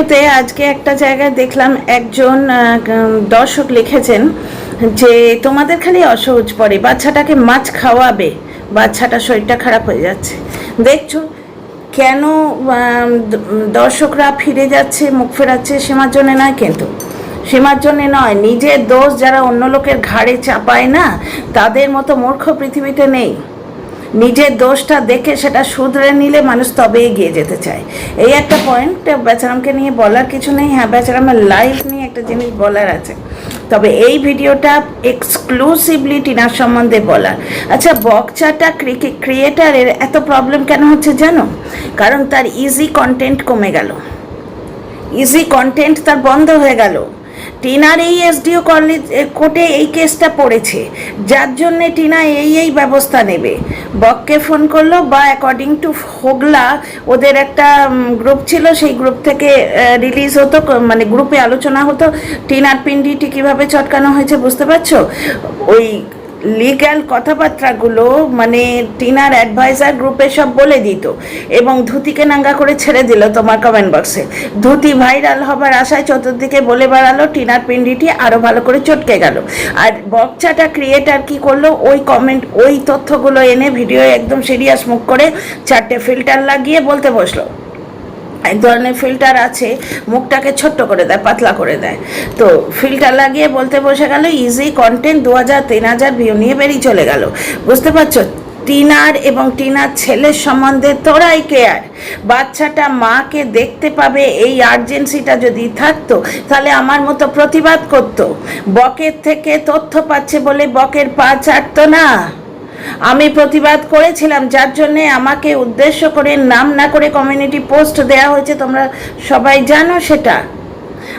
ভিডিওতে আজকে একটা জায়গায় দেখলাম একজন দর্শক লিখেছেন যে, তোমাদের খালি অসহজ পড়ে, বাচ্চাটাকে মাছ খাওয়াবে, বাচ্চাটা শরীরটা খারাপ হয়ে যাচ্ছে। দেখছ, কেন দর্শকরা ফিরে যাচ্ছে, মুখ ফেরাচ্ছে, সীমার জন্যে নয় কিন্তু। সীমার জন্যে নয়, নিজের দোষ যারা অন্য লোকের ঘাড়ে চাপায় না, তাদের মতো মূর্খ পৃথিবীতে নেই। নিজের দোষটা দেখে সেটা শুধরে নিলে মানুষ তবে এগিয়ে যেতে চায়। এই একটা পয়েন্ট বেচারামকে নিয়ে বলার কিছু নেই। হ্যাঁ বেচারামের লাইফ নিয়ে একটা জিনিস বলার আছে। তবে এই ভিডিওটা এক্সক্লুসিভলি টিনার সম্বন্ধে বলার। আচ্ছা বকচাটা ক্রিয়েটারের এত প্রবলেম কেন হচ্ছে জানো? কারণ তার ইজি কন্টেন্ট কমে গেল। ইজি কন্টেন্ট তার বন্ধ হয়ে গেল। টিনার এই এসডিও কলেজ কোর্টে এই কেসটা পড়েছে। যার জন্যে টিনা এই এই ব্যবস্থা নেবে। বককে ফোন করল বা অ্যাকর্ডিং টু হোগলা, ওদের একটা গ্রুপ ছিল, সেই গ্রুপ থেকে রিলিজ হতো মানে গ্রুপে আলোচনা হতো। টিনার পিন্ডিটি কীভাবে চটকানো হয়েছে বুঝতে পারছ? ওই লিগ্যাল কথাবার্তাগুলো মানে টিনার অ্যাডভাইজার গ্রুপে সব বলে দিত। এবং ধুতিকে নাঙ্গা করে ছেড়ে দিল তোমার কমেন্ট বক্সে ধুতি ভাইরাল হবার আশায় চতুর্দিকে বলে বেড়ালো, টিনার পিন্ডিটি আরও ভালো করে চটকে গেল। আর বকচাটা ক্রিয়েটার কি করল, ওই কমেন্ট ওই তথ্যগুলো এনে ভিডিও একদম সিরিয়াস মুখ করে চারটে ফিল্টার লাগিয়ে বলতে বসল। এক ধরনের ফিল্টার আছে, মুখটাকে ছোট্ট করে দেয়, পাতলা করে দেয়। তো ফিল্টার লাগিয়ে বলতে বসে গেল ইজি কন্টেন্ট দু হাজার, তিন হাজার ভিউ নিয়ে বেরিয়ে চলে গেল। বুঝতে পারছ? টিনার এবং টিনার ছেলের সম্বন্ধে তোরাই কেয়ার বাচ্চাটা মাকে দেখতে পাবে, এই আর্জেন্সিটা যদি থাকতো, তাহলে আমার মতো প্রতিবাদ করতো। বকের থেকে তথ্য পাচ্ছে বলে বকের পা চাটতো না। আমি প্রতিবাদ করেছিলাম, যার জন্যে আমাকে উদ্দেশ্য করে, নাম না করে কমিউনিটি পোস্ট দেওয়া হয়েছে, তোমরা সবাই জানো সেটা।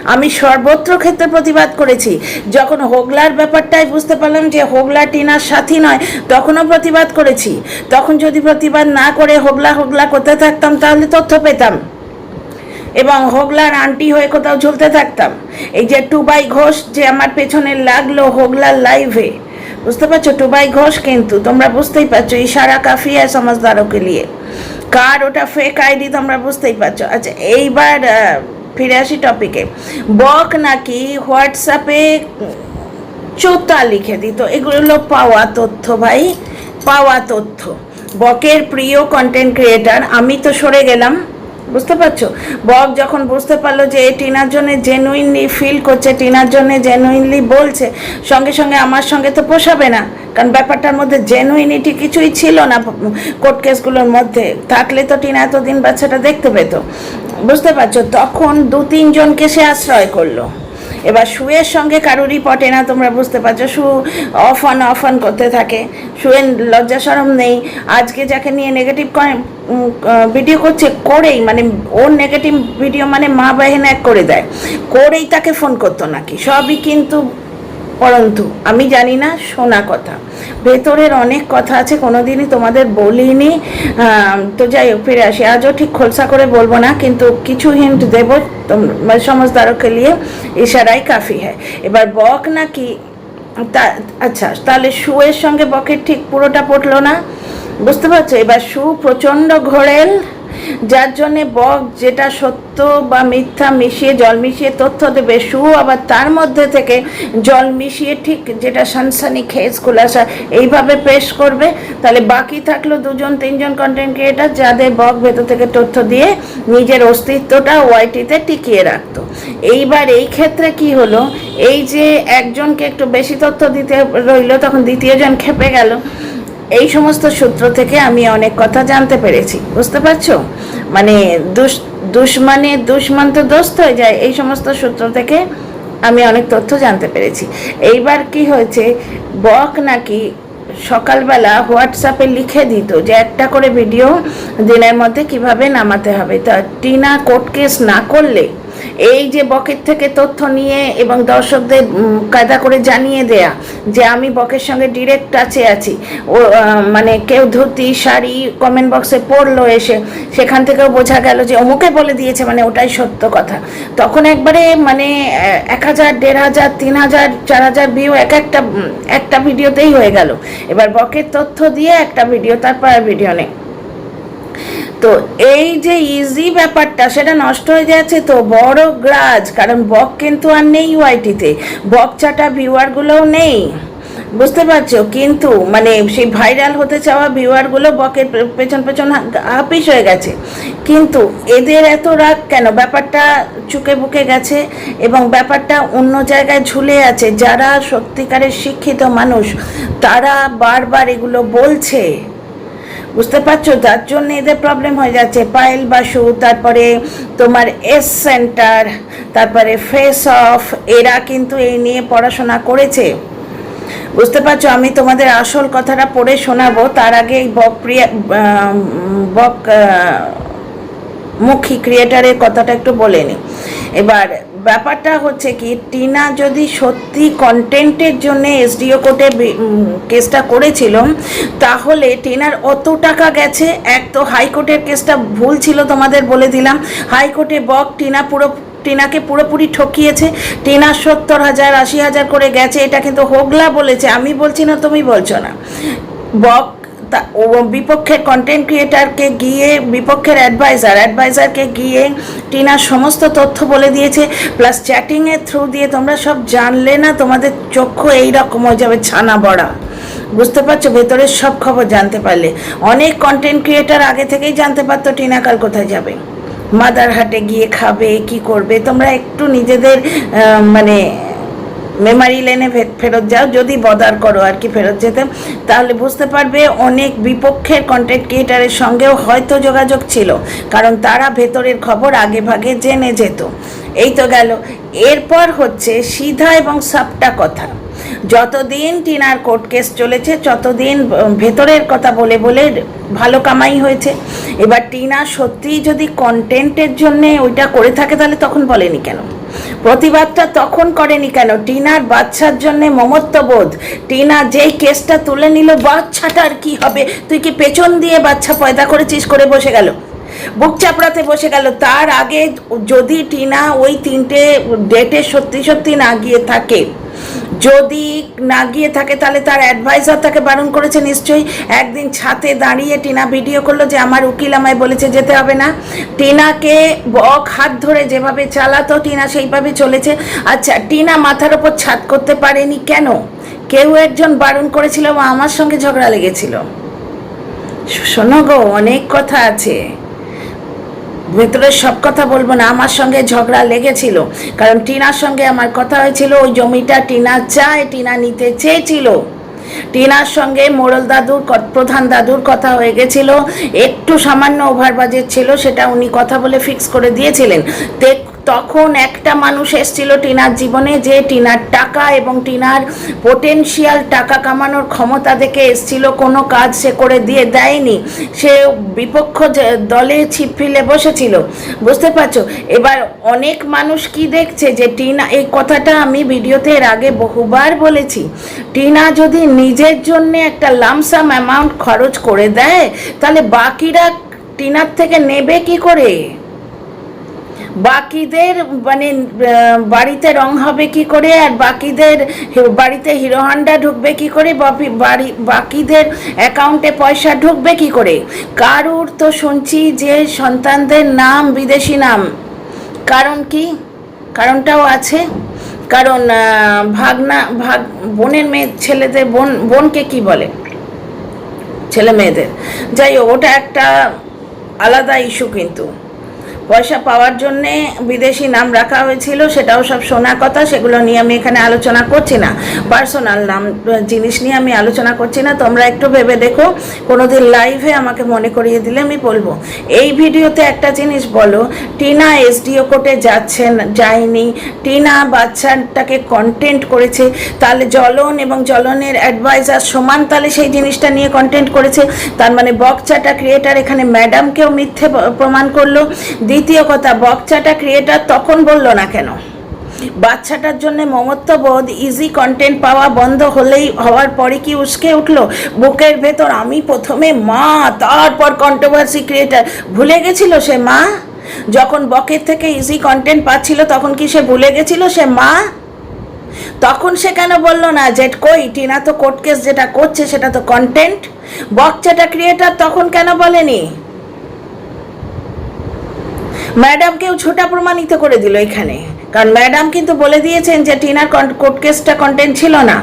আমি সর্বত্র ক্ষেত্রে প্রতিবাদ করেছি। যখন হোগলার ব্যাপারটাই বুঝতে পারলাম যে হোগলা টিনার সাথী নয়, তখনও প্রতিবাদ করেছি। তখন যদি প্রতিবাদ না করে হোগলা হোগলা করতে থাকতাম, তাহলে তথ্য পেতাম। এবং হোগলার আন্টি হয়ে কোথাও ঝুলতে থাকতাম। এই যে টুবাই ঘোষ যে আমার পেছনে লাগল হোগলার লাইভে। বুঝতে পারছ? টুবাই ঘোষ কিন্তু, তোমরা বুঝতেই পারছ ইশারা কাফি আর সমাজদারকে নিয়ে। কার ওটা ফেক আইডি তোমরা বুঝতেই পারছ? আচ্ছা এইবার ফিরে আসি টপিকে বক নাকি হোয়াটসঅ্যাপে চোতা লিখে দিত? এগুলো পাওয়া তথ্য ভাই, পাওয়া তথ্য। বকের প্রিয় কন্টেন্ট ক্রিয়েটার আমি তো সরে গেলাম। বুঝতে পারছ? বব যখন বুঝতে পারল যে টিনার জন্য জেনুইনলি ফিল করছে, টিনার জন্য জেনুইনলি বলছে, সঙ্গে সঙ্গে আমার সঙ্গে তো পোষাবে না। কারণ ব্যাপারটার মধ্যে জেনুইনিটি কিছুই ছিল না কোর্ট কেসগুলোর মধ্যে। থাকলে তো টিনা এতদিন বাচ্চাটা দেখতে পেত। বুঝতে পারছ? তখন দু তিনজনকে সে আশ্রয় করল। এবার শুয়ের সঙ্গে কারোরই পটে না, তোমরা বুঝতে পারছ। Shoe off on off on করতে থাকে। শুয়ের লজ্জা সরম নেই। আজকে যাকে নিয়ে নেগেটিভ ভিডিও করছে, করেই মানে ওর নেগেটিভ ভিডিও মানে মা বাহিনা এক করে দেয়। করেই তাকে ফোন করতো নাকি। সবই কিন্তু পরন্তু, আমি জানি না, শোনা কথা। ভেতরের অনেক কথা আছে, কোনোদিনই তোমাদের বলিনি। তো যাই হোক, ফিরে আসি। আজও ঠিক খোলসা করে বলব না, কিন্তু কিছু হিন্ট দেবো তোমরা সমজদারকে নিয়ে। ইশারাই কাফি হয় এবার বক নাকি? তা আচ্ছা তাহলে শুয়ের সঙ্গে বকের ঠিক পুরোটা পটলো না? বুঝতে পারছ? এবার শু প্রচণ্ড ঘোরেল। যার জন্যে বক যেটা সত্য বা মিথ্যা মিশিয়ে জল মিশিয়ে তথ্য দেবে সু আবার তার মধ্যে থেকে জল মিশিয়ে ঠিক যেটা সানসানি খেস খুলাসা এইভাবে পেশ করবে। তাহলে বাকি থাকল দুজন, তিনজন কন্টেন্ট ক্রিয়েটার যাদের বক ভেতর থেকে তথ্য দিয়ে নিজের অস্তিত্বটা ওয়াইটিতে টিকিয়ে রাখতো। এইবার এই ক্ষেত্রে কি হলো? এই যে একজনকে একটু বেশি তথ্য দিতে রইল, তখন দ্বিতীয়জন খেপে গেল। এই সমস্ত সূত্র থেকে আমি অনেক কথা জানতে পেরেছি, বুঝতে পারছ? মানে দুষ, দুশ্মনে, দুশ্মন তো দোস্ত হয়ে যায়, এই সমস্ত সূত্র থেকে আমি অনেক তথ্য জানতে পেরেছি। এইবার কি হয়েছে, বক নাকি সকালবেলা হোয়াটসঅ্যাপে লিখে দিত যে একটা করে ভিডিও দিনের মধ্যে কীভাবে নামাতে হবে, তা টিনা কোর্ট কেস না করলে এই যে বকের থেকে তথ্য নিয়ে এবং দর্শকদের কায়দা করে জানিয়ে দেয়া যে আমি বকের সঙ্গে ডিরেক্ট টাচে আছি। ও মানে কেউ ধুতি, শাড়ি কমেন্ট বক্সে পড়ল এসে, সেখান থেকেও বোঝা গেল যে অমুকে বলে দিয়েছে মানে ওটাই সত্য কথা। তখন একবারে মানে এক হাজার, দেড় হাজার, তিন হাজার, চার হাজার ভিউ এক একটা একটা ভিডিওতেই হয়ে গেল। এবার বকের তথ্য দিয়ে একটা ভিডিও তারপর ভিডিও নেই। তো এই যে ইজি ব্যাপারটা, সেটা নষ্ট হয়ে যাচ্ছে তো বড় গ্রাজ, কারণ বক কিন্তু আর নেই ওয়াইটিতে বক চাটা ভিউয়ারগুলোও নেই। বুঝতে পারছ? কিন্তু মানে সেই ভাইরাল হতে চাওয়া ভিউয়ারগুলো বকের পেছন পেছন হাপিস হয়ে গেছে। কিন্তু এদের এত রাগ কেন? ব্যাপারটা চুকে বুকে গেছে এবং ব্যাপারটা অন্য জায়গায় ঝুলে আছে। যারা সত্যিকারের শিক্ষিত মানুষ, তারা বারবার এগুলো বলছে। বুঝতে পারছ? যার জন্য এদের প্রবলেম হয়ে যাচ্ছে। পায়েল বাসু, তারপরে তোমার এস সেন্টার তারপরে ফেস অফ এরা কিন্তু এই নিয়ে পড়াশোনা করেছে। বুঝতে পারছ? আমি তোমাদের আসল কথাটা পড়ে শোনাবো। তার আগে এই বক প্রিয়া বক মুখী ক্রিয়েটারের কথাটা একটু বলে নি। এবার ব্যাপারটা হচ্ছে কি, টিনা যদি সত্যি কন্টেন্টের জন্য এসডিও কোর্টে কেসটা করেছিল, তাহলে টিনার অত টাকা গেছে, এক তো হাইকোর্টের কেসটা ভুল ছিল তোমাদের বলে দিলাম। হাইকোর্টে বক, টিনা পুরো, টিনাকে পুরোপুরি ঠকিয়েছে। টিনা সত্তর হাজার, আশি হাজার করে গেছে, এটা কিন্তু হোগলা বলেছে, আমি বলছি না তুমি বলছো না। বক বিপক্ষের কন্টেন্ট ক্রিয়েটারকে গিয়ে, বিপক্ষের অ্যাডভাইজার অ্যাডভাইজারকে গিয়ে টিনা সমস্ত তথ্য বলে দিয়েছে। প্লাস চ্যাটিংয়ের থ্রু দিয়ে তোমরা সব জানলে না, তোমাদের চক্ষু এইরকম হয়ে যাবে ছানা বড়া। বুঝতে পারছ? ভেতরের সব খবর জানতে পারলে। অনেক কন্টেন্ট ক্রিয়েটার আগে থেকেই জানতে পারতো টিনা কাল কোথায় যাবে। মাদারহাটে গিয়ে খাবে, কি করবে? তোমরা একটু নিজেদের মানে মেমারি লেনে ফেরত যাও। যদি বদার করো আর কি ফেরত যেতে, তাহলে বুঝতে পারবে অনেক বিপক্ষের কন্টেন্ট ক্রিয়েটারের সঙ্গেও হয়তো যোগাযোগ ছিল, কারণ তারা ভেতরের খবর আগে ভাগে জেনে যেত। এই তো গেল। এরপর হচ্ছে সিধা এবং সাপটা কথা। যতদিন টিনার কোর্ট কেস চলেছে, ততদিন ভেতরের কথা বলে বলে ভালো কামাই হয়েছে। এবার টিনা সত্যিই যদি কন্টেন্টের জন্য ওইটা করে থাকে, তাহলে তখন বলেনি কেন? প্রতিবাদটা তখন করেনি কেন? টিনার বাচ্চার জন্যে মমত্ববোধ। টিনা যেই কেসটা তুলে নিল, বাচ্চাটার কি হবে? তুই কি পেছন দিয়ে বাচ্চা পয়দা করেছিস করে বসে গেল? বুক চাপড়াতে বসে গেল। তার আগে যদি টিনা ওই তিনটে ডেটে সত্যি সত্যি না গিয়ে থাকে যদি না গিয়ে থাকে তাহলে তার অ্যাডভাইজার তাকে বারণ করেছে। নিশ্চয়ই একদিন ছাতে দাঁড়িয়ে টিনা ভিডিও করল যে, আমার উকিল আমায় বলেছে যেতে হবে না। টিনাকে বক হাত ধরে যেভাবে চালাতো, টিনা সেইভাবে চলেছে। আচ্ছা টিনা মাথার ওপর ছাদ করতে পারেনি কেন? কেউ একজন বারণ করেছিল বা আমার সঙ্গে ঝগড়া লেগেছিল? শোনো গো, অনেক কথা আছে। ভেতরের সব কথা বলব না, আমার সঙ্গে ঝগড়া লেগেছিল। কারণ টিনার সঙ্গে আমার কথা হয়েছিল, ওই জমিটা টিনা চায়, টিনা নিতে চেয়েছিল। টিনার সঙ্গে মোড়ল দাদুর প্রধান দাদুর কথা হয়ে গেছিল, একটু সামান্য ওভার বাজেট ছিল, সেটা উনি কথা বলে ফিক্স করে দিয়েছিলেন। তখন একটা মানুষ এসেছিল টিনার জীবনে যে টিনার টাকা এবং টিনার পোটেনশিয়াল টাকা কামানোর ক্ষমতা দেখে এসছিল। কোনো কাজ সে করে দিয়ে দেয়নি। সে বিপক্ষ দলে ছিপ ফিলে বসেছিল। বুঝতে পারছ? এবার অনেক মানুষ কি দেখছে যে টিনা, এই কথাটা আমি ভিডিওতে এর আগে বহুবার বলেছি। টিনা যদি নিজের জন্য একটা লামসাম অ্যামাউন্ট খরচ করে দেয়, তাহলে বাকিরা টিনার থেকে নেবে কি করে? বাকিদের মানে বাড়িতে রং হবে কি করে আর বাকিদের বাড়িতে হিরো হন্ডা ঢুকবে কি করে? বাড়ি, বাকিদের অ্যাকাউন্টে পয়সা ঢুকবে কি করে? কারুর তো শুনছি যে সন্তানদের নাম বিদেশি নাম। কারণ কি? কারণটাও আছে। কারণ ভাগনা, ভাগ, বোনের মেয়ে, ছেলেদের বোন, বোনকে কি বলে? ছেলে মেয়েদের। যাই হোক, ওটা একটা আলাদা ইস্যু কিন্তু। পয়সা পাওয়ার জন্যে বিদেশি নাম রাখা হয়েছিল, সেটাও সব শোনা কথা, সেগুলো নিয়ে আমি এখানে আলোচনা করছি না। পার্সোনাল নাম, জিনিস নিয়ে আমি আলোচনা করছি না। তোমরা একটু ভেবে দেখো, কোনোদিন লাইভে আমাকে মনে করিয়ে দিলে আমি বলব। এই ভিডিওতে একটা জিনিস বলো, টিনা এসডিও কোর্টে যাচ্ছেন, যায়নি। টিনা বাচ্চাটাকে কন্টেন্ট করেছে, তাহলে জলন এবং জলনের অ্যাডভাইজার সমান, তাহলে সেই জিনিসটা নিয়ে কন্টেন্ট করেছে। তার মানে বকচাটা ক্রিয়েটার এখানে ম্যাডামকেও মিথ্যে প্রমাণ করল। দ্বিতীয় কথা, বকচাটা ক্রিয়েটার তখন বলল না কেন? বাচ্চাটার জন্য মমত্ববোধ ইজি কন্টেন্ট পাওয়া বন্ধ হলেই, হওয়ার পরে কি উস্কে উঠল? বুকের ভেতর, আমি প্রথমে মা, তারপর কন্ট্রোভার্সি ক্রিয়েটার ভুলে গেছিল সে মা? যখন বকের থেকে ইজি কন্টেন্ট পাচ্ছিল, তখন কি সে ভুলে গেছিল সে মা? তখন সে কেন বলল না যে, কই, টিনা তো কোর্ট কেস যেটা করছে, সেটা তো কন্টেন্ট বকচাটা ক্রিয়েটার তখন কেন বলেনি? ম্যাডামকেও ছোটা প্রমাণিত করে দিল এখানে। কারণ ম্যাডাম কিন্তু বলে দিয়েছেন যে টিনার কোর্ট কেসটা কন্টেন্ট ছিল না।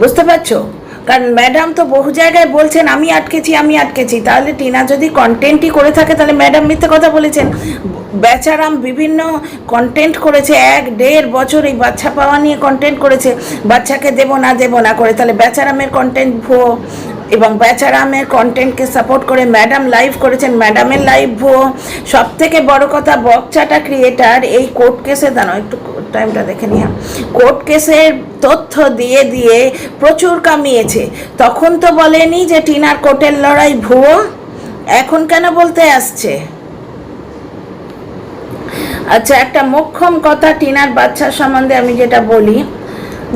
বুঝতে পারছ? কারণ ম্যাডাম তো বহু জায়গায় বলছেন, আমি আটকেছি আমি আটকেছি। তাহলে টিনা যদি কন্টেন্টই করে থাকে, তাহলে ম্যাডাম মিথ্যে কথা বলেছেন। বেচারাম বিভিন্ন কন্টেন্ট করেছে, এক দেড় বছর এই বাচ্চা পাওয়া নিয়ে কন্টেন্ট করেছে। বাচ্চাকে দেব না দেব না করে, তাহলে বেচারামের কন্টেন্ট ভুয়ো। এবং বেচারামের কন্টেন্টকে সাপোর্ট করে ম্যাডাম লাইভ করেছেন। ম্যাডামের লাইভ সব থেকে বড় কথা, বকচাটা ক্রিয়েটার এই কোর্ট কেসে দাঁড়াও, একটু টাইমটা দেখে নিয়ে কোর্ট কেসের তথ্য দিয়ে দিয়ে প্রচুর কামিয়েছে। তখন তো বলেনি যে টিনার কোর্টের লড়াই ভুয়ো, এখন কেন বলতে আসছে? আচ্ছা একটা মোক্ষম কথা টিনার বাচ্চার সম্বন্ধে আমি যেটা বলি,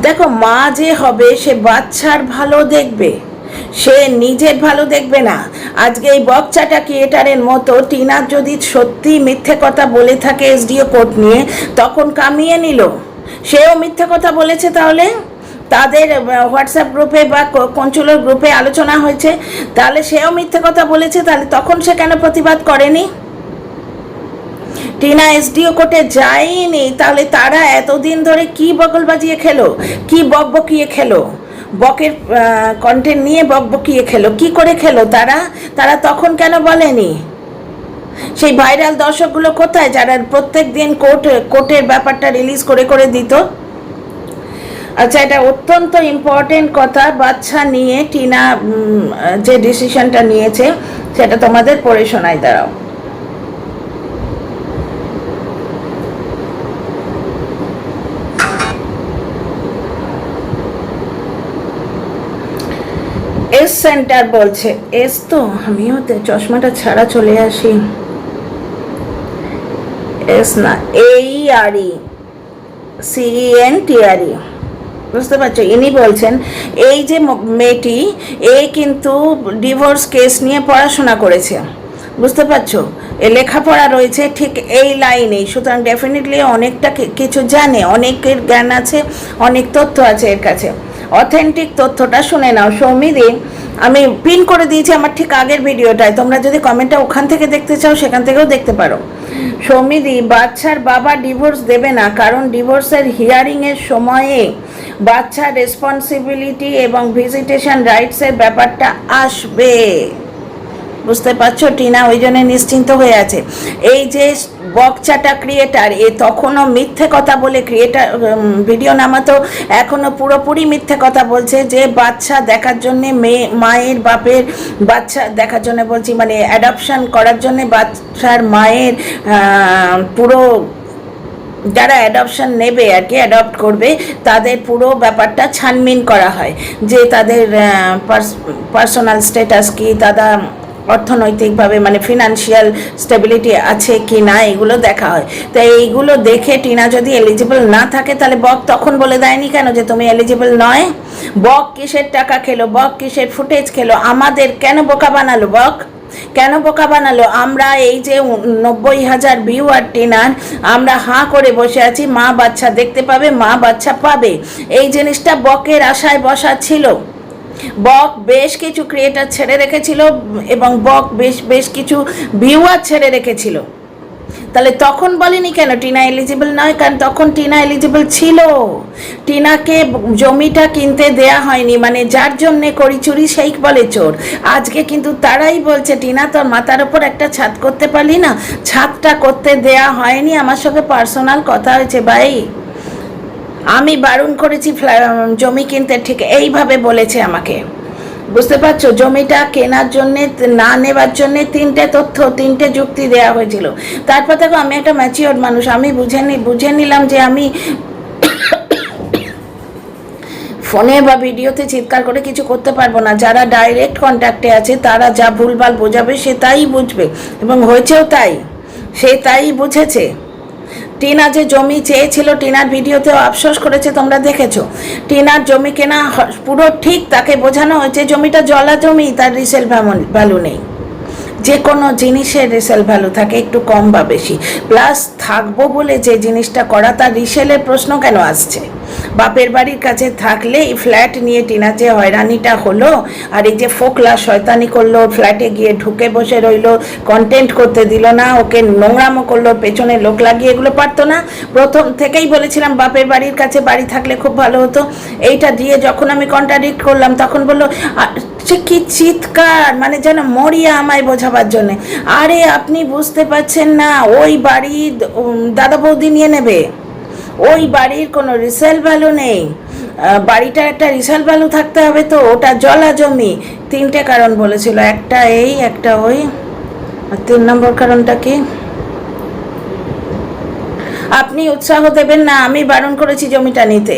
দেখো, মা যে হবে, সে বাচ্চার ভালো দেখবে। সে নিজের ভালো দেখবে না। আজকে এই বকচাটা ক্রিয়েটারের মতো টিনার যদি সত্যি মিথ্যে কথা বলে থাকে এসডিও কোর্ট নিয়ে, তখন কামিয়ে নিল। সেও মিথ্যে কথা বলেছে তাহলে? তাদের হোয়াটসঅ্যাপ গ্রুপে বা কঞ্চুলোর গ্রুপে আলোচনা হয়েছে। তাহলে সেও মিথ্যে কথা বলেছে, তাহলে তখন সে কেন প্রতিবাদ করেনি? টিনা এসডিও কোর্টে যায়নি, তাহলে তারা এতদিন ধরে কি বগল বাজিয়ে খেলো? কি বকবকিয়ে খেলো? বকের কন্টেন্ট নিয়ে বকবকিয়ে খেলো। কি করে খেলো তারা? তারা তখন কেন বলেনি? সেই ভাইরাল দর্শকগুলো কোথায় যারা প্রত্যেক দিন কোর্ট, কোর্টের ব্যাপারটা রিলিজ করে করে দিত? আচ্ছা এটা অত্যন্ত ইম্পর্টেন্ট কথা। বাচ্চা নিয়ে টিনা যে ডিসিশনটা নিয়েছে, সেটা তোমাদের পড়ে শোনাই দাঁড়াও। সেন্টার বলছে। এস তো, আমিও চশমাটা ছাড়া চলে আসি। এস না, এই আর ই। সিএন টিআরই বুঝতে পারছ? ইনি বলছেন, এই যে মেয়েটি, এ কিন্তু ডিভোর্স কেস নিয়ে পড়াশোনা করেছে। বুঝতে পারছ? এ লেখাপড়া রয়েছে ঠিক এই লাইনেই। সুতরাং ডেফিনেটলি অনেকটা কিছু জানে। অনেকের জ্ঞান আছে, অনেক তথ্য আছে এর কাছে। অথেন্টিক তথ্যটা শুনে নাও। সৌমিদি আমি পিন করে দিয়েছি আমার ঠিক আগের ভিডিওটায়। তোমরা যদি কমেন্টটা ওখান থেকে দেখতে চাও, সেখান থেকেও দেখতে পারো। সৌমিদি বাচ্চার বাবা ডিভোর্স দেবে না, কারণ ডিভোর্সের হিয়ারিংয়ের সময়ে বাচ্চার রেসপন্সিবিলিটি এবং ভিজিটেশন রাইটসের ব্যাপারটা আসবে। বুঝতে পারছ? টিনা ওই জন্য নিশ্চিন্ত হয়ে আছে। এই যে বকচাটা ক্রিয়েটার এ তখনও মিথ্যে কথা বলে ক্রিয়েটার ভিডিও নামাতো, এখনও পুরোপুরি মিথ্যে কথা বলছে যে বাচ্চা দেখার জন্যে মেয়ে মায়ের বাপের বাচ্চা দেখার জন্য বলছি মানে অ্যাডপশন করার জন্যে বাচ্চার মায়ের পুরো যারা অ্যাডপশন নেবে আর কি অ্যাডপ্ট করবে, তাদের পুরো ব্যাপারটা ছানমিন করা হয়। যে তাদের পার্সোনাল স্ট্যাটাস কি, তারা অর্থনৈতিকভাবে মানে ফিনান্সিয়াল স্টেবিলিটি আছে কি না, এগুলো দেখা হয়। তো এইগুলো দেখে টিনা যদি এলিজিবল না থাকে, তাহলে বক তখন বলে দেয়নি কেন যে তুমি এলিজিবল নয়? বক কিসের টাকা খেলো, বক কিসের ফুটেজ খেলো, আমাদের কেন বোকা বানালো বক? কেন বোকা বানালো? আমরা এই যে নব্বই হাজার ভিউ আর টিনার, আমরা হাঁ করে বসে আছি, মা বাচ্চা দেখতে পাবে, মা বাচ্চা পাবে। এই জিনিসটা বকের আশায় বসা ছিল। বক বেশ কিছু ক্রিয়েটার ছেড়ে রেখেছিল এবং বক বেশ বেশ কিছু ভিউয়ার ছেড়ে রেখেছিল। তাহলে তখন বলেনি কেন? টিনা এলিজিবল নয়, কারণ তখন টিনা এলিজিবল ছিল। টিনাকে জমিটা কিনতে দেয়া হয়নি মানে যার জন্যে করি চুরি সেই বলে চোর। আজকে কিন্তু তারাই বলছে, টিনা, তোর মাথার ওপর একটা ছাদ করতে পারলি না? ছাদটা করতে দেয়া হয়নি, আমার সঙ্গে পার্সোনাল কথা হয়েছে, ভাই। আমি বারণ করেছি জমি কিনতে, ঠিক এইভাবে বলেছে আমাকে। বুঝতে পারছ? জমিটা কেনার জন্যে, না নেবার জন্যে তিনটে তথ্য, তিনটে যুক্তি দেওয়া হয়েছিল। তারপর দেখো, আমি একটা ম্যাচিওর মানুষ, আমি বুঝে নি বুঝে নিলাম যে আমি ফোনে বা ভিডিওতে চিৎকার করে কিছু করতে পারব না। যারা ডাইরেক্ট কন্ট্যাক্টে আছে, তারা যা ভুলভাল বোঝাবে, সে তাই বুঝবে। এবং হয়েছেও তাই। সে তাই বুঝেছে। টিনা যে জমি চেয়েছিল, টিনার ভিডিওতেও আফসোস করেছে, তোমরা দেখেছ। টিনার জমি কেনা পুরো ঠিক, তাকে বোঝানো হয়েছে, জমিটা জলা জমি তার রিসেল ভ্যালু নেই। যে কোনো জিনিসের রিসেল ভ্যালু থাকে একটু কম বা বেশি। প্লাস থাকব বলে যে জিনিসটা করা তার রিসেলের প্রশ্ন কেন আসছে? বাপের বাড়ির কাছে থাকলে এই ফ্ল্যাট নিয়ে টিনা যে হয়রানিটা হলো, আর এই যে ফোকলা শয়তানি করল ফ্ল্যাটে গিয়ে ঢুকে বসে রইল কন্টেন্ট করতে দিল না, ওকে নোংরামো করল, পেছনে লোক লাগিয়ে এগুলো পারতো না। প্রথম থেকেই বলেছিলাম বাপের বাড়ির কাছে বাড়ি থাকলে খুব ভালো হতো। এইটা দিয়ে যখন আমি কন্ট্রাডিক্ট করলাম, তখন বলল "আ- সে কি চিৎকার মানে যেন মরিয়া আমায় বোঝাবার জন্যে। আরে আপনি বুঝতে পারছেন না, ওই বাড়ি দাদা বৌদি নিয়ে নেবে। ওই বাড়ির কোনো রিসেল ভ্যালু নেই। বাড়িটা বাড়িটার একটা রিসেল ভ্যালু থাকতে হবে তো, ওটা জলা জমি। তিনটে কারণ বলেছিল, একটা এই, একটা ওই। আর তিন নম্বর কারণটা কি? আপনি উৎসাহ দেবেন না, আমি বারণ করেছি জমিটা নিতে।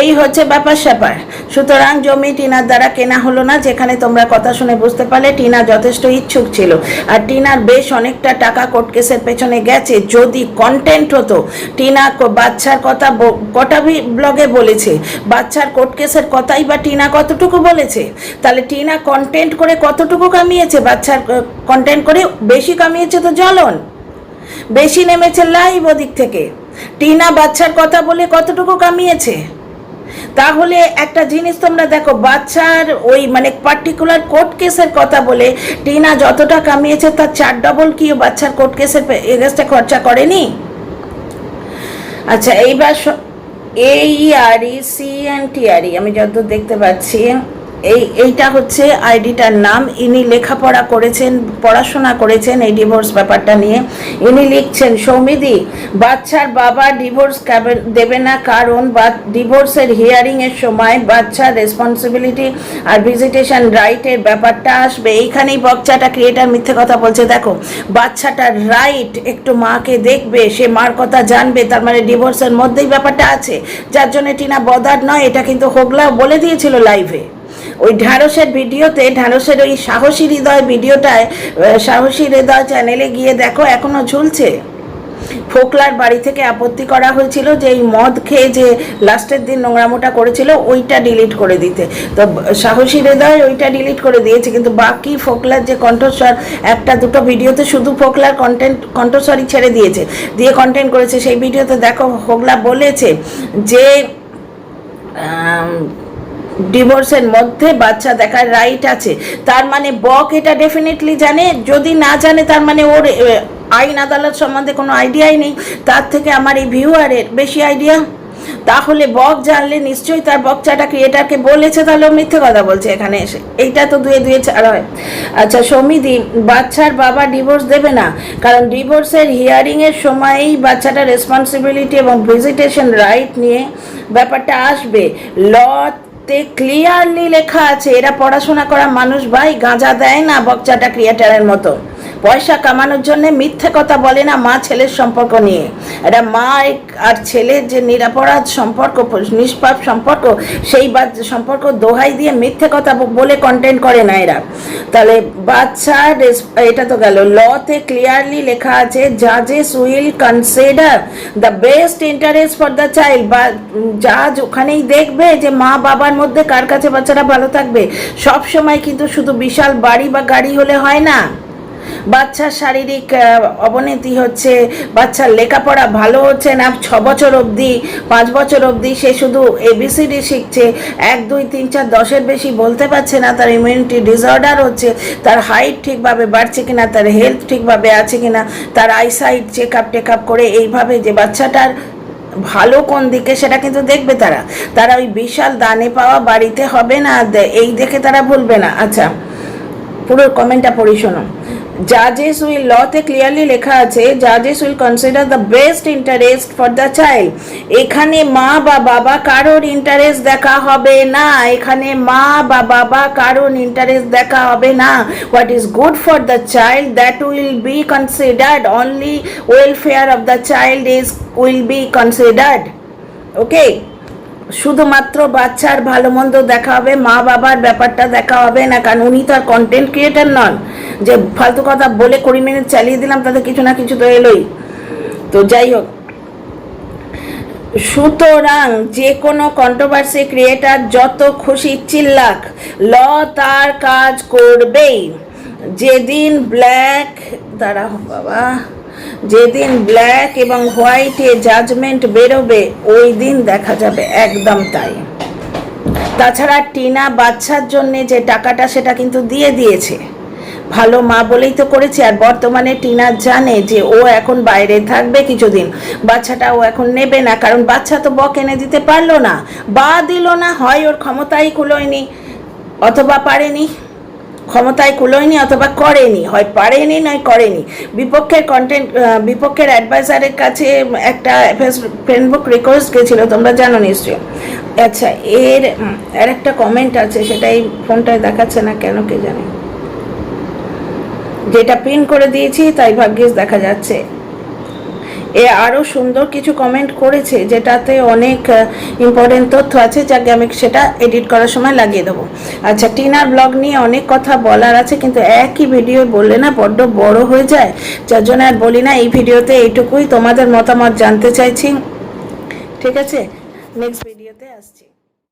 এই হচ্ছে ব্যাপার স্যাপার। সুতরাং জমি টিনার দ্বারা কেনা হলো না, যেখানে তোমরা কথা শুনে বুঝতে পারলে টিনা যথেষ্ট ইচ্ছুক ছিল। আর টিনার বেশ অনেকটা টাকা কোর্ট কেসের পেছনে গেছে, যদি কন্টেন্ট হতো। টিনা বাচ্চার কথা কটা ব্লগে বলেছে। বাচ্চার কোর্ট কেসের কথাই বা টিনা কতটুকু বলেছে? তাহলে টিনা কন্টেন্ট করে কতটুকু কামিয়েছে? বাচ্চার কন্টেন্ট করে বেশি কামিয়েছে তো জ্বলন। বেশি নেমেছে লাইভ ওদিক থেকে। টিনা বাচ্চার কথা বলে কতটুকু কামিয়েছে? তাহলে একটা জিনিস তোমরা দেখো, বাচ্চার ওই মানে পার্টিকুলার কোর্ট কেসের কথা বলে টিনা যতটা কামিয়েছে তার চার ডবল কি বাচ্চার কোর্ট কেসের এগেস্টে খরচা করেনি? আচ্ছা এইবার এই আর ই সি এন টি আমি যতদূর দেখতে পাচ্ছি। এই, এইটা হচ্ছে আইডিটার নাম। ইনি লেখাপড়া করেছেন, পড়াশোনা করেছেন এই ডিভোর্স ব্যাপারটা নিয়ে। ইনি লিখছেন, সৌমিদি, বাচ্চার বাবা ডিভোর্স দেবে না কারণ বা, ডিভোর্সের হিয়ারিংয়ের সময় বাচ্চার রেসপন্সিবিলিটি আর ভিজিটেশন রাইটের ব্যাপারটা আসবে। এইখানেই বচ্চাটা ক্রিয়েটার মিথ্যে কথা বলছে। দেখো, বাচ্চাটার রাইট একটু মাকে দেখবে, সে মার কথা জানবে, তার মানে ডিভোর্সের মধ্যেই ব্যাপারটা আছে। যার জন্য টিনা বদার নয়, এটা কিন্তু হোগলা বলে দিয়েছিল লাইভে ওই ঢ্যাঁড়সের ভিডিওতে ঢ্যাঁড়সের ওই সাহসী হৃদয় ভিডিওটায় সাহসী হৃদয় চ্যানেলে গিয়ে দেখো, এখনও ঝুলছে। ফোকলার বাড়ি থেকে আপত্তি করা হয়েছিল যে এই মদ খেয়ে যে লাস্টের দিন নোংরামোটা করেছিল, ওইটা ডিলিট করে দিতে। তো সাহসী হৃদয় ওইটা ডিলিট করে দিয়েছে, কিন্তু বাকি ফোকলার যে কণ্ঠস্বর, একটা দুটো ভিডিওতে শুধু ফোকলার কন্টেন্ট কণ্ঠস্বরই ছেড়ে দিয়েছে। দিয়ে কন্টেন্ট করেছে। সেই ভিডিওতে দেখো, ফোকলা বলেছে যে ডিভোর্সের মধ্যে বাচ্চা দেখার রাইট আছে। তার মানে বক এটা ডেফিনেটলি জানে, যদি না জানে তার মানে ওর আইন আদালত সম্বন্ধে কোনো আইডিয়াই নেই। তার থেকে আমার এই ভিউয়ারের বেশি আইডিয়া তাহলে বক জানলে নিশ্চয়ই তার বকচাটা ক্রিয়েটারকে বলেছে, তাহলে মিথ্যে কথা বলছে এখানে এসে। এইটা তো দুয়ে দুয়ে ছাড়া হয়। আচ্ছা সমিদি, বাচ্চার বাবা ডিভোর্স দেবে না, কারণ ডিভোর্সের হিয়ারিংয়ের সময়ই বাচ্চাটা রেসপন্সিবিলিটি এবং ভিজিটেশন রাইট নিয়ে ব্যাপারটা আসবে। ল তে ক্লিয়ারলি লেখা আছে, এরা পড়াশোনা করা মানুষ, ভাই, গাঁজা দেয় না বকচাটা ক্রিয়েটারের মতো। পয়সা কামানোর জন্য মিথ্যে কথা বলে না মা ছেলের সম্পর্ক নিয়ে। এটা মা আর ছেলের যে নিরাপরাধ সম্পর্ক, নিষ্পাপ সম্পর্ক, সেই বা- সম্পর্ক দোহাই দিয়ে মিথ্যে কথা বলে কন্টেন্ট করে না এরা। তাহলে বাচ্চা এটা তো গেল। লতে ক্লিয়ারলি লেখা আছে জাজেস will consider the best interest for the child বা জাজ ওখানেই দেখবে যে মা বাবার মধ্যে কার কাছে বাচ্চারা ভালো থাকবে। সব সময় কিন্তু শুধু বিশাল বাড়ি বা গাড়ি হলে হয় না। বাচ্চার শারীরিক অবনতি হচ্ছে, বাচ্চার লেখাপড়া ভালো হচ্ছে না, ছ বছর অবধি, পাঁচ বছর অবধি সে শুধু এবিসিডি শিখছে, এক, দুই, তিন, চার, দশের বেশি বলতে পারছে না, তার ইমিউনিটি ডিসঅর্ডার হচ্ছে, তার হাইট ঠিকভাবে বাড়ছে কিনা, তার হেলথ ঠিকভাবে আছে কিনা, তার eyesight check up take up করে এইভাবে যে বাচ্চাটার ভালো কোন দিকে, সেটা কিন্তু দেখবে তারা। তারা ওই বিশাল দানে পাওয়া বাড়িতে হবে না এই দেখে তারা ভুলবে না। আচ্ছা পুরো কমেন্টটা পড়ি শোনো। জাজেস উইল লতে ক্লিয়ারলি লেখা আছে জাজেস will consider the best interest for the child এখানে মা বা বাবা কারোর ইন্টারেস্ট দেখা হবে না। এখানে মা বা বাবা কারোর ইন্টারেস্ট দেখা হবে না। What is good for the child that will be considered only welfare of the child is will be considered okay শুধুমাত্র বাচ্চার ভালো মন্দ দেখা হবে মা বাবার ব্যাপারটা দেখা হবে না, কারণ উনি তো আর কন্টেন্ট ক্রিয়েটার নন। যে ফালতু কথা বলে কুড়ি মিনিট চালিয়ে দিলাম, তাতে কিছু না কিছু তো এলোই। তো যাই হোক। সুতরাং যে কোনো কন্ট্রোভার্সি ক্রিয়েটার যত খুশি চিল্লাক, ল তার কাজ করবেই। যেদিন ব্ল্যাক দাঁড়া বাবা, যেদিন ব্ল্যাক এবং হোয়াইটে জাজমেন্ট বেরোবে, ওই দিন দেখা যাবে একদম তাই। তাছাড়া টিনা বাচ্চার জন্যে যে টাকাটা সেটা কিন্তু দিয়ে দিয়েছে। ভালো মা বলেই তো করেছি, আর বর্তমানে টিনা জানে যে ও এখন বাইরে থাকবে কিছুদিন। বাচ্চাটা ও এখন নেবে না, কারণ বাচ্চা তো বক এনে দিতে পারল না। বা দিল না, হয় ওর ক্ষমতাই কুলোয়নি, অথবা পারেনি। ক্ষমতায় কুলোয়নি অথবা করেনি, হয় পারেনি নয় করেনি। বিপক্ষের কন্টেন্ট বিপক্ষের অ্যাডভাইজারের কাছে একটা ফেসবুক রিকোয়েস্ট গেছিল, তোমরা জানো নিশ্চয়ই। আচ্ছা এর আর একটা কমেন্ট আছে, সেটাই ফোনটায় দেখাচ্ছে না কেন কে জানে। যেটা প্রিন্ট করে দিয়েছি, তাই ভাগ্যিস দেখা যাচ্ছে। এ আরও সুন্দর কিছু কমেন্ট করেছে, যেটাতে অনেক ইম্পর্টেন্ট তথ্য আছে, যাকে আমি সেটা এডিট করার সময় লাগিয়ে দেবো। আচ্ছা টিনার ব্লগ নিয়ে অনেক কথা বলার আছে, কিন্তু একই ভিডিও বললে না বড্ড বড় হয়ে যায়। যার জন্য আর বলি না, এই ভিডিওতে এইটুকুই তোমাদের মতামত জানতে চাইছি। ঠিক আছে? নেক্সট ভিডিওতে আসছি।